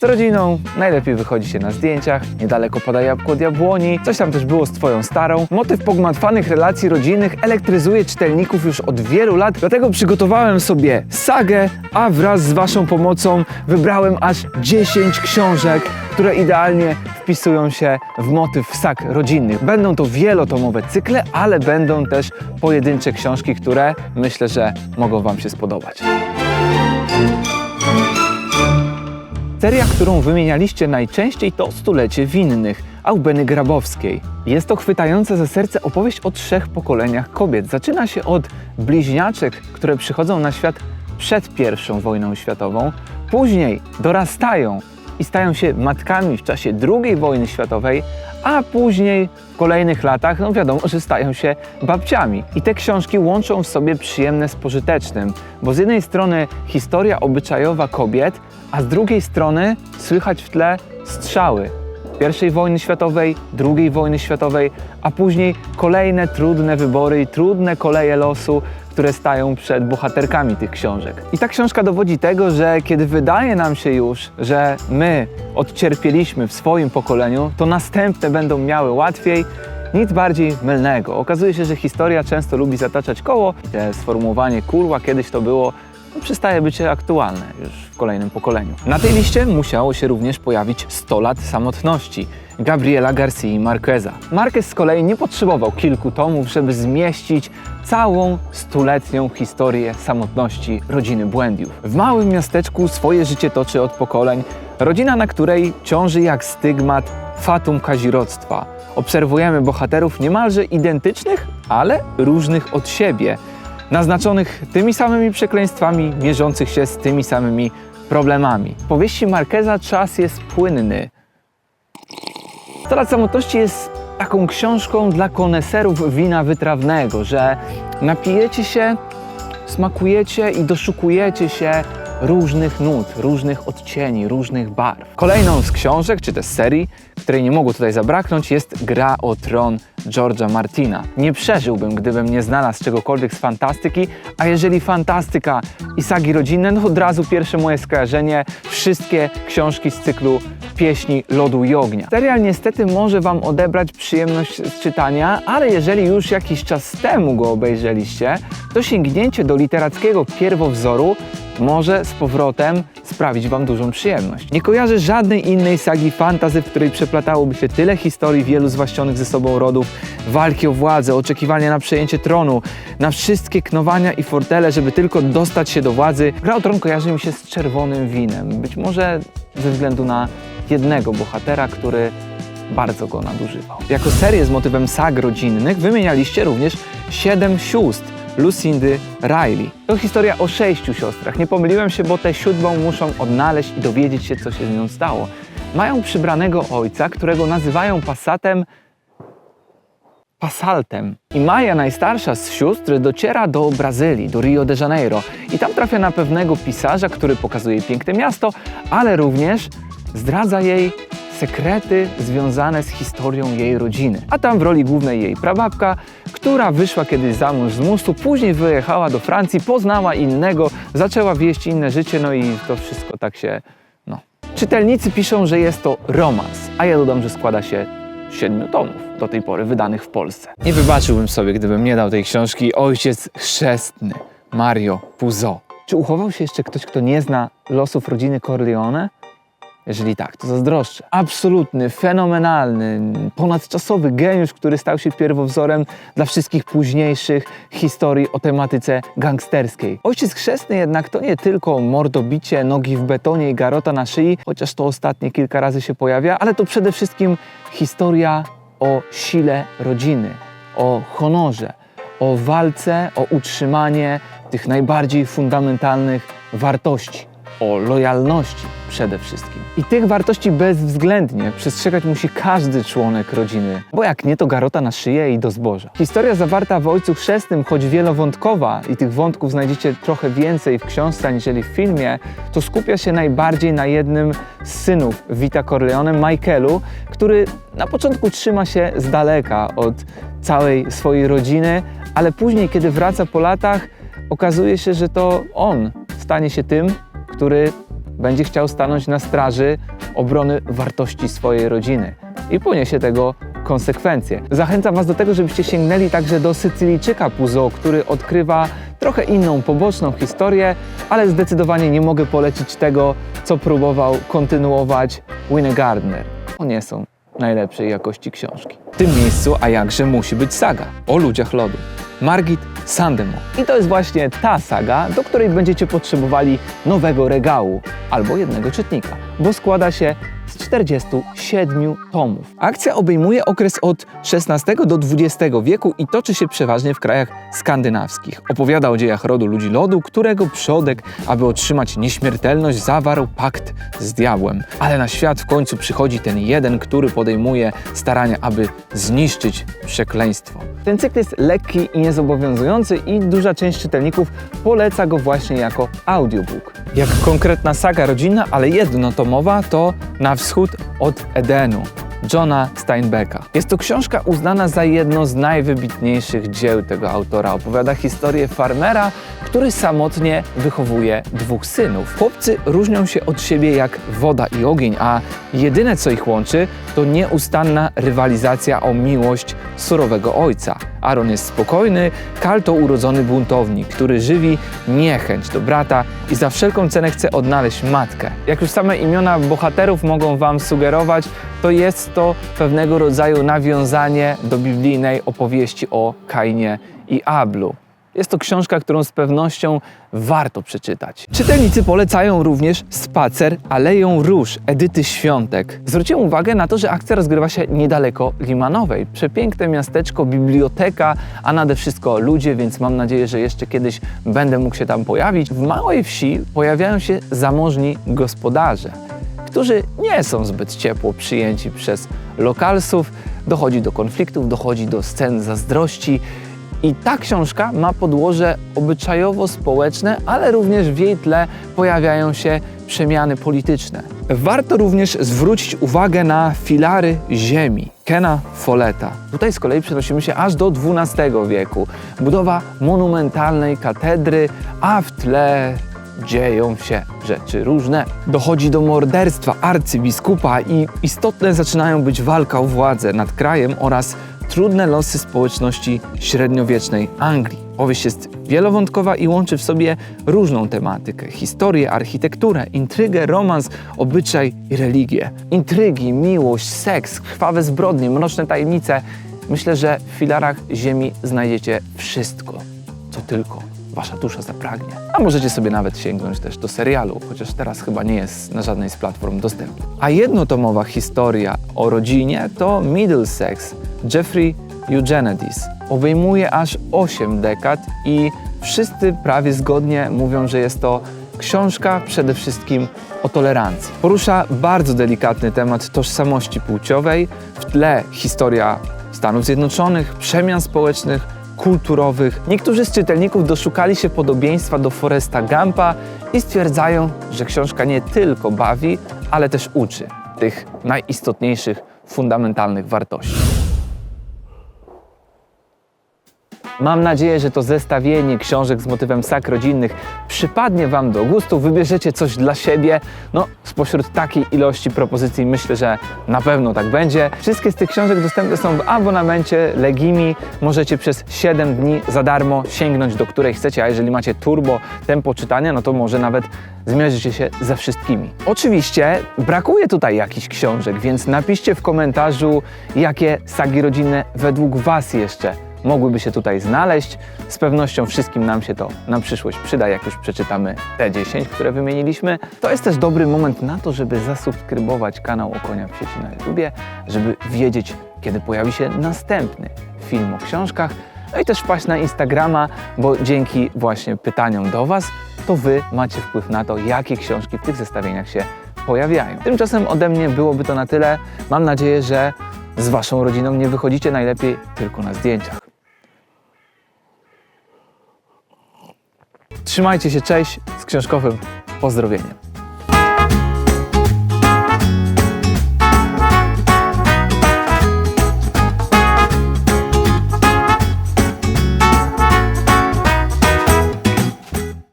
Z rodziną najlepiej wychodzi się na zdjęciach, niedaleko pada jabłko diabłoni, coś tam też było z twoją starą. Motyw pogmatwanych relacji rodzinnych elektryzuje czytelników już od wielu lat, dlatego przygotowałem sobie sagę, a wraz z waszą pomocą wybrałem aż 10 książek, które idealnie wpisują się w motyw sag rodzinnych. Będą to wielotomowe cykle, ale będą też pojedyncze książki, które myślę, że mogą wam się spodobać. Seria, którą wymienialiście najczęściej to Stulecie Winnych Aubeny Grabowskiej. Jest to chwytająca za serce opowieść o trzech pokoleniach kobiet. Zaczyna się od bliźniaczek, które przychodzą na świat przed I wojną światową, później dorastają i stają się matkami w czasie II wojny światowej, a później w kolejnych latach, no wiadomo, że stają się babciami. I te książki łączą w sobie przyjemne z pożytecznym, bo z jednej strony historia obyczajowa kobiet, a z drugiej strony słychać w tle strzały I wojny światowej, II wojny światowej, a później kolejne trudne wybory i trudne koleje losu, które stają przed bohaterkami tych książek. I ta książka dowodzi tego, że kiedy wydaje nam się już, że my odcierpieliśmy w swoim pokoleniu, to następne będą miały łatwiej. Nic bardziej mylnego. Okazuje się, że historia często lubi zataczać koło te sformułowanie kurwa kiedyś to było przestaje być aktualne już w kolejnym pokoleniu. Na tej liście musiało się również pojawić 100 lat samotności Gabriela García Marqueza. Marquez z kolei nie potrzebował kilku tomów, żeby zmieścić całą stuletnią historię samotności rodziny Błędiów. W małym miasteczku swoje życie toczy od pokoleń, rodzina, na której ciąży jak stygmat fatum kazirodztwa. Obserwujemy bohaterów niemalże identycznych, ale różnych od siebie naznaczonych tymi samymi przekleństwami, mierzących się z tymi samymi problemami. W powieści Marqueza czas jest płynny. Sto lat samotności jest taką książką dla koneserów wina wytrawnego, że napijecie się, smakujecie i doszukujecie się różnych nut, różnych odcieni, różnych barw. Kolejną z książek, czy też serii, której nie mogło tutaj zabraknąć, jest Gra o Tron George'a Martina. Nie przeżyłbym, gdybym nie znalazł czegokolwiek z fantastyki, a jeżeli fantastyka i sagi rodzinne, no od razu pierwsze moje skojarzenie, wszystkie książki z cyklu Pieśni Lodu i Ognia. Serial niestety może Wam odebrać przyjemność z czytania, ale jeżeli już jakiś czas temu go obejrzeliście, to sięgnięcie do literackiego pierwowzoru może z powrotem sprawić Wam dużą przyjemność. Nie kojarzę żadnej innej sagi fantazy, w której przeplatałoby się tyle historii wielu zwłaszczonych ze sobą rodów, walki o władzę, oczekiwania na przejęcie tronu, na wszystkie knowania i fortele, żeby tylko dostać się do władzy. Gra o Tron kojarzy mi się z czerwonym winem. Być może ze względu na jednego bohatera, który bardzo go nadużywał. Jako serię z motywem sag rodzinnych wymienialiście również Siedem sióstr, Lucindy Riley. To historia o sześciu siostrach. Nie pomyliłem się, bo tę siódmą muszą odnaleźć i dowiedzieć się, co się z nią stało. Mają przybranego ojca, którego nazywają Passatem Pasaltem. I Maja, najstarsza z sióstr, dociera do Brazylii, do Rio de Janeiro. I tam trafia na pewnego pisarza, który pokazuje piękne miasto, ale również zdradza jej sekrety związane z historią jej rodziny. A tam w roli głównej jej prababka, która wyszła kiedyś za mąż z mustu, później wyjechała do Francji, poznała innego, zaczęła wieść inne życie, no i to wszystko tak się, no. Czytelnicy piszą, że jest to romans, a ja dodam, że składa się siedmiu tomów do tej pory wydanych w Polsce. Nie wybaczyłbym sobie, gdybym nie dał tej książki Ojciec Chrzestny, Mario Puzo. Czy uchował się jeszcze ktoś, kto nie zna losów rodziny Corleone? Jeżeli tak, to zazdroszczę. Absolutny, fenomenalny, ponadczasowy geniusz, który stał się pierwowzorem dla wszystkich późniejszych historii o tematyce gangsterskiej. Ojciec chrzestny jednak to nie tylko mordobicie, nogi w betonie i garota na szyi, chociaż to ostatnie kilka razy się pojawia, ale to przede wszystkim historia o sile rodziny, o honorze, o walce, o utrzymanie tych najbardziej fundamentalnych wartości, o lojalności przede wszystkim. I tych wartości bezwzględnie przestrzegać musi każdy członek rodziny, bo jak nie, to garota na szyję i do zboża. Historia zawarta w Ojcu Chrzestnym, choć wielowątkowa i tych wątków znajdziecie trochę więcej w książce aniżeli w filmie, to skupia się najbardziej na jednym z synów Vita Corleone, Michaelu, który na początku trzyma się z daleka od całej swojej rodziny, ale później, kiedy wraca po latach, okazuje się, że to on stanie się tym, który będzie chciał stanąć na straży obrony wartości swojej rodziny i poniesie tego konsekwencje. Zachęcam Was do tego, żebyście sięgnęli także do Sycylijczyka Puzo, który odkrywa trochę inną, poboczną historię, ale zdecydowanie nie mogę polecić tego, co próbował kontynuować Winnie Gardner. To nie są najlepszej jakości książki. W tym miejscu, a jakże musi być saga o ludziach lodu. Margit Sandemo. I to jest właśnie ta saga, do której będziecie potrzebowali nowego regału albo jednego czytnika, bo składa się z 47 tomów. Akcja obejmuje okres od XVI do XX wieku i toczy się przeważnie w krajach skandynawskich. Opowiada o dziejach rodu ludzi lodu, którego przodek, aby otrzymać nieśmiertelność, zawarł pakt z diabłem. Ale na świat w końcu przychodzi ten jeden, który podejmuje starania, aby zniszczyć przekleństwo. Ten cykl jest lekki i niezobowiązujący i duża część czytelników poleca go właśnie jako audiobook. Jak konkretna saga rodzinna, ale jednotomowa, to Na wschód od Edenu. Johna Steinbecka. Jest to książka uznana za jedno z najwybitniejszych dzieł tego autora. Opowiada historię farmera, który samotnie wychowuje dwóch synów. Chłopcy różnią się od siebie jak woda i ogień, a jedyne co ich łączy to nieustanna rywalizacja o miłość surowego ojca. Aaron jest spokojny, Kal to urodzony buntownik, który żywi niechęć do brata i za wszelką cenę chce odnaleźć matkę. Jak już same imiona bohaterów mogą Wam sugerować, to jest to pewnego rodzaju nawiązanie do biblijnej opowieści o Kainie i Ablu. Jest to książka, którą z pewnością warto przeczytać. Czytelnicy polecają również Spacer Aleją Róż Edyty Świątek. Zwróciłem uwagę na to, że akcja rozgrywa się niedaleko Limanowej. Przepiękne miasteczko, biblioteka, a nade wszystko ludzie, więc mam nadzieję, że jeszcze kiedyś będę mógł się tam pojawić. W małej wsi pojawiają się zamożni gospodarze którzy nie są zbyt ciepło przyjęci przez lokalsów. Dochodzi do konfliktów, dochodzi do scen zazdrości. I ta książka ma podłoże obyczajowo-społeczne, ale również w jej tle pojawiają się przemiany polityczne. Warto również zwrócić uwagę na filary ziemi Kena Folletta. Tutaj z kolei przenosimy się aż do XII wieku. Budowa monumentalnej katedry, a w tle dzieją się rzeczy różne. Dochodzi do morderstwa arcybiskupa i istotne zaczynają być walka o władzę nad krajem oraz trudne losy społeczności średniowiecznej Anglii. Powieść jest wielowątkowa i łączy w sobie różną tematykę: historię, architekturę, intrygę, romans, obyczaj i religię. Intrygi, miłość, seks, krwawe zbrodnie, mroczne tajemnice. Myślę, że w filarach ziemi znajdziecie wszystko, co tylko wasza dusza zapragnie. A możecie sobie nawet sięgnąć też do serialu, chociaż teraz chyba nie jest na żadnej z platform dostępny. A jednotomowa historia o rodzinie to Middlesex Jeffrey Eugenides. Obejmuje aż 8 dekad i wszyscy prawie zgodnie mówią, że jest to książka przede wszystkim o tolerancji. Porusza bardzo delikatny temat tożsamości płciowej, w tle historia Stanów Zjednoczonych, przemian społecznych, kulturowych. Niektórzy z czytelników doszukali się podobieństwa do Foresta Gampa i stwierdzają, że książka nie tylko bawi, ale też uczy tych najistotniejszych, fundamentalnych wartości. Mam nadzieję, że to zestawienie książek z motywem sak rodzinnych przypadnie Wam do gustu, wybierzecie coś dla siebie. No, spośród takiej ilości propozycji myślę, że na pewno tak będzie. Wszystkie z tych książek dostępne są w abonamencie Legimi. Możecie przez 7 dni za darmo sięgnąć do której chcecie, a jeżeli macie turbo tempo czytania, no to może nawet zmierzycie się ze wszystkimi. Oczywiście brakuje tutaj jakichś książek, więc napiszcie w komentarzu, jakie sagi rodzinne według Was jeszcze mogłyby się tutaj znaleźć. Z pewnością wszystkim nam się to na przyszłość przyda, jak już przeczytamy te 10, które wymieniliśmy. To jest też dobry moment na to, żeby zasubskrybować kanał o konia w sieci na YouTubie, żeby wiedzieć, kiedy pojawi się następny film o książkach. No i też wpaść na Instagrama, bo dzięki właśnie pytaniom do Was, to Wy macie wpływ na to, jakie książki w tych zestawieniach się pojawiają. Tymczasem ode mnie byłoby to na tyle. Mam nadzieję, że z Waszą rodziną nie wychodzicie najlepiej tylko na zdjęciach. Trzymajcie się, cześć z książkowym pozdrowieniem.